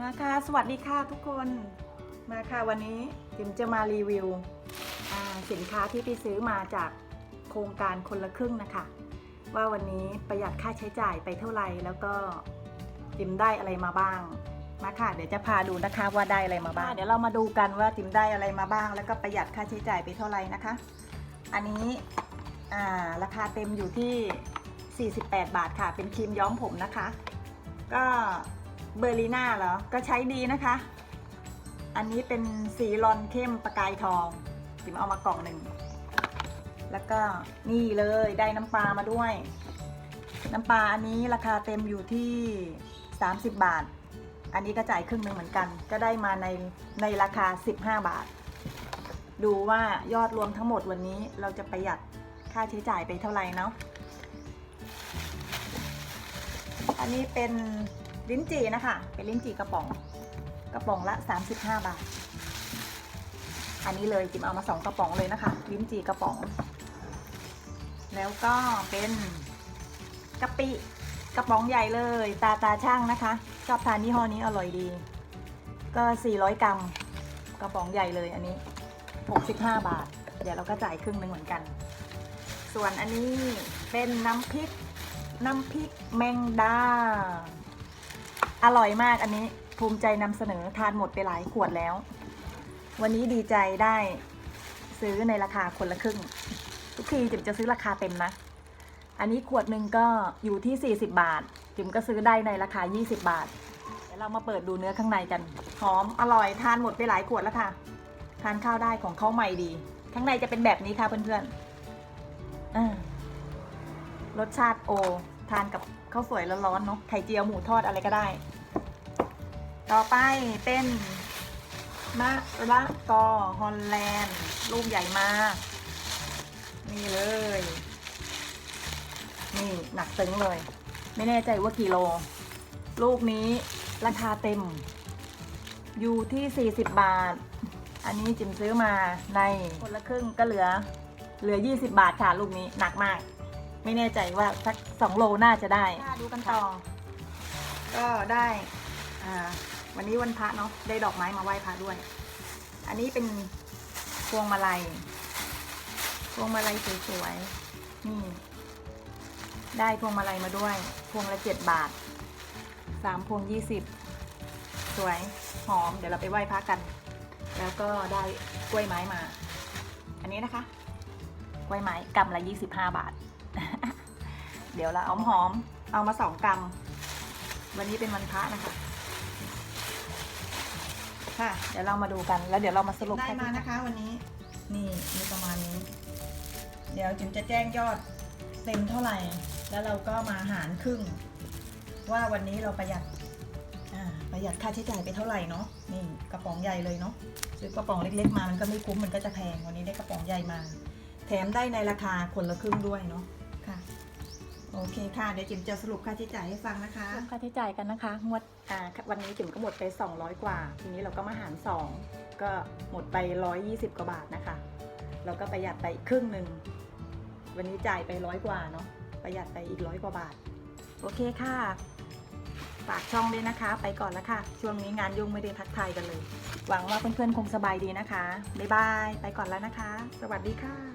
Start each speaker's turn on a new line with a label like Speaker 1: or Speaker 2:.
Speaker 1: มาค่ะ สวัสดีค่ะทุกคน มาค่ะวันนี้จิมจะมารีวิวสินค้าที่ไปซื้อมาจากโครงการคนละครึ่งนะคะ ว่าวันนี้ประหยัดค่าใช้จ่ายไปเท่าไหร่แล้วก็จิมได้อะไรมาบ้าง มาค่ะ เดี๋ยวจะพาดูนะคะว่าได้อะไรมาบ้าง เดี๋ยวเรามาดูกันว่าจิมได้อะไรมาบ้าง แล้วก็ประหยัดค่าใช้จ่ายไปเท่าไหร่นะคะ อันนี้ราคาเต็มอยู่ที่ 48 บาทค่ะ เป็นครีมย้อมผมนะคะ ก็ เบอร์ลีน่าเหรอ ก็ใช้ดีนะคะ อันนี้เป็นสีรอนเข้มประกายทองจิมเอามากล่องหนึ่ง แล้วก็นี่เลยได้น้ำปลามาด้วย น้ำปลาอันนี้ราคาเต็มอยู่ที่ 30 บาท อันนี้ก็จ่ายครึ่งหนึ่งเหมือนกัน ก็ได้มาในในราคา 15 บาท ดูว่ายอดรวมทั้งหมดวันนี้เราจะประหยัดค่าใช้จ่ายไปเท่าไหร่เนาะอันนี้เป็น ลิ้นจี่นะคะ เป็นลิ้นจี่กระป๋อง กระป๋องละ 35 บาท อันนี้เลยจิมเอามาสองกระป๋องเลยนะคะ ลิ้นจี่กระป๋อง แล้วก็เป็นกะปิกระป๋องใหญ่เลย ตาตาช่างนะคะ ชอบทานยี่ห้อนี้อร่อยดี ก็ 400 กรัม กระป๋องใหญ่เลยอันนี้ 65 บาท เดี๋ยวเราก็จ่ายครึ่งหนึ่งเหมือนกัน ส่วนอันนี้เป็นน้ำพริก น้ำพริกแมงดา อร่อยมากอันนี้ภูมิใจนำเสนอทานหมดไปหลายขวดแล้ว วันนี้ดีใจได้ซื้อในราคาคนละครึ่ง ทุกทีจิมจะซื้อราคาเต็มนะ อันนี้ขวดหนึ่งก็อยู่ที่ 40 บาท จิมก็ซื้อได้ในราคา 20 บาทเดี๋ยวเรามาเปิดดูเนื้อข้างในกันหอมอร่อยทานหมดไปหลายขวดแล้วค่ะ ทานข้าวได้ของเขาใหม่ดี ข้างในจะเป็นแบบนี้ค่ะเพื่อนๆรสชาติโอ ทานกับข้าวสวยร้อนๆเนาะไข่เจียวหมูทอดอะไรก็ได้ ต่อไปเป็นมะระกอฮอลแลนด์ลูกใหญ่มากนี่เลย นี่หนักตึงเลย ไม่แน่ใจว่ากี่โล ลูกนี้ราคาเต็ม อยู่ที่ 40 บาท อันนี้จิมซื้อมาในคนละครึ่งก็เหลือ เหลือ 20 บาทค่ะลูกนี้หนักมาก ไม่แน่ใจว่าสัก2โลน่าจะได้ดูกันต่อ ก็ได้อ่าวันนี้วันพระเนาะได้ดอกไม้มาไหว้พระด้วย อันนี้เป็นพวงมาลัย พวงมาลัยสวยๆ นี่ ได้พวงมาลัยมาด้วย พวงละเจ็ดบาท สามพวงยี่สิบ สวย หอม เดี๋ยวเราไปไหว้พระกัน แล้วก็ได้กล้วยไม้มา อันนี้นะคะ กล้วยไม้กำละยี่สิบห้าบาท เดี๋ยวเราเอาหอม เอามาสองกำวันนี้เป็นวันพระนะคะ ค่ะ เดี๋ยวเรามาดูกัน แล้วเดี๋ยวเรามาสรุปได้มานะคะ วันนี้ นี่มีประมาณนี้ เดี๋ยวจิมจะแจ้งยอดเต็มเท่าไหร่ แล้วเราก็มาหารครึ่ง ว่าวันนี้เราประหยัดอ่าประหยัดค่าใช้จ่ายไปเท่าไหร่เนาะ นี่กระป๋องใหญ่เลยเนาะ ซื้อกระป๋องเล็กๆมามันก็ไม่คุ้มมันก็จะแพง วันนี้ได้กระป๋องใหญ่มา แถมได้ในราคาคนละครึ่งด้วยเนาะ ค่ะ โอเคค่ะ เดี๋ยวจิมจะสรุปค่าใช้จ่ายให้ฟังนะคะค่าใช้จ่ายกันนะคะ งวดอ่าวันนี้จิมก็หมดไป 200 กว่า ทีนี้เราก็มาหาร 2 ก็หมดไป 120 กว่าบาทนะคะ เราก็ประหยัดไปครึ่งหนึ่ง วันนี้จ่ายไปร้อยกว่าเนาะ ประหยัดไปอีกร้อยกว่าบาท โอเคค่ะ ฝากช่องด้วยนะคะ ไปก่อนแล้วค่ะ ช่วงนี้งานยุ่งไม่ได้ทักทายกันเลย หวังว่าเพื่อนๆคงสบายดีนะคะ บ๊ายบาย ไปก่อนแล้วนะคะ สวัสดีค่ะ